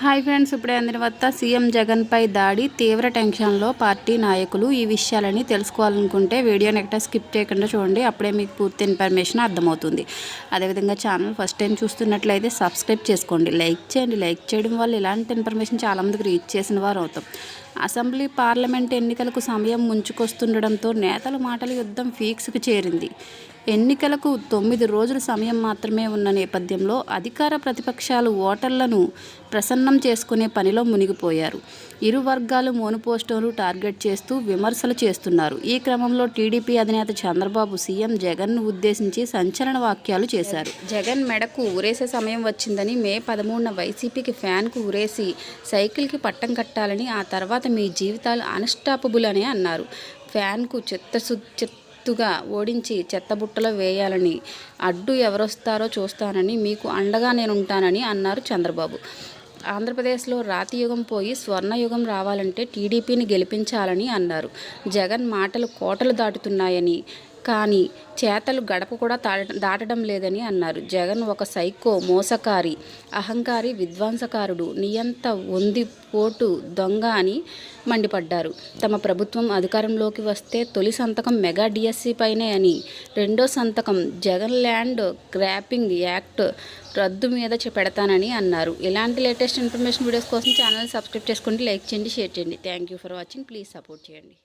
Hi friends ఇప్పుడే అందిన వద్ద సీఎం జగన్పై దాడి తీవ్ర టెన్షన్లో పార్టీ నాయకులు ఈ విషయాలని తెలుసుకోవాలనుకుంటే వీడియోని ఎక్కడ స్కిప్ చేయకుండా చూడండి అప్పుడే మీకు పూర్తి ఇన్ఫర్మేషన్ అర్థమవుతుంది. అదేవిధంగా ఛానల్ ఫస్ట్ టైం చూస్తున్నట్లయితే సబ్స్క్రైబ్ చేసుకోండి లైక్ చేయండి. లైక్ చేయడం వల్ల ఇలాంటి ఇన్ఫర్మేషన్ చాలామందికి రీచ్ చేసిన వారు అవుతాం. అసెంబ్లీ పార్లమెంట్ ఎన్నికలకు సమయం ముంచుకొస్తుండడంతో నేతల మాటల యుద్ధం ఫీక్స్కి చేరింది. ఎన్నికలకు తొమ్మిది రోజుల సమయం మాత్రమే ఉన్న నేపథ్యంలో అధికార ప్రతిపక్షాలు ఓటర్లను ప్రసన్నం చేసుకునే పనిలో మునిగిపోయారు. ఇరు వర్గాలు మోనుపోస్టోను టార్గెట్ చేస్తూ విమర్శలు చేస్తున్నారు. ఈ క్రమంలో టీడీపీ అధినేత చంద్రబాబు సీఎం జగన్ను ఉద్దేశించి సంచలన వాక్యాలు చేశారు. జగన్ మెడకు ఊరేసే సమయం వచ్చిందని మే పదమూడున వైసీపీకి ఫ్యాన్కు ఊరేసి సైకిల్కి పట్టం కట్టాలని ఆ తర్వాత మీ జీవితాలు అన్స్టాపబుల్ అని అన్నారు. ఫ్యాన్కు చిత్తశు ఎత్తుగా ఓడించి చెత్తబుట్టలో వేయాలని అడ్డు ఎవరొస్తారో చూస్తానని మీకు అండగా నేను ఉంటానని అన్నారు చంద్రబాబు. ఆంధ్రప్రదేశ్లో రాతి యుగం పోయి స్వర్ణయుగం రావాలంటే టీడీపీని గెలిపించాలని అన్నారు. జగన్ మాటలు కోటలు దాటుతున్నాయని కానీ చేతలు గడప కూడా దాటడం లేదని అన్నారు. జగన్ ఒక సైకో మోసకారి అహంకారి విధ్వంసకారుడు నియంత ఉంది పోటు దొంగ అని మండిపడ్డారు. తమ ప్రభుత్వం అధికారంలోకి వస్తే తొలి సంతకం మెగా డిఎస్సి పైనే అని. రెండో సంతకం జగన్ ల్యాండ్ గ్రాపింగ్ యాక్ట్ రద్దు మీద పెడతానని అన్నారు. ఇలాంటి లేటెస్ట్ ఇన్ఫర్మేషన్ వీడియోస్ కోసం ఛానల్ సబ్స్క్రైబ్ చేసుకోండి లైక్ చేయండి షేర్ చేయండి. Thank you for watching. Please support చేయండి.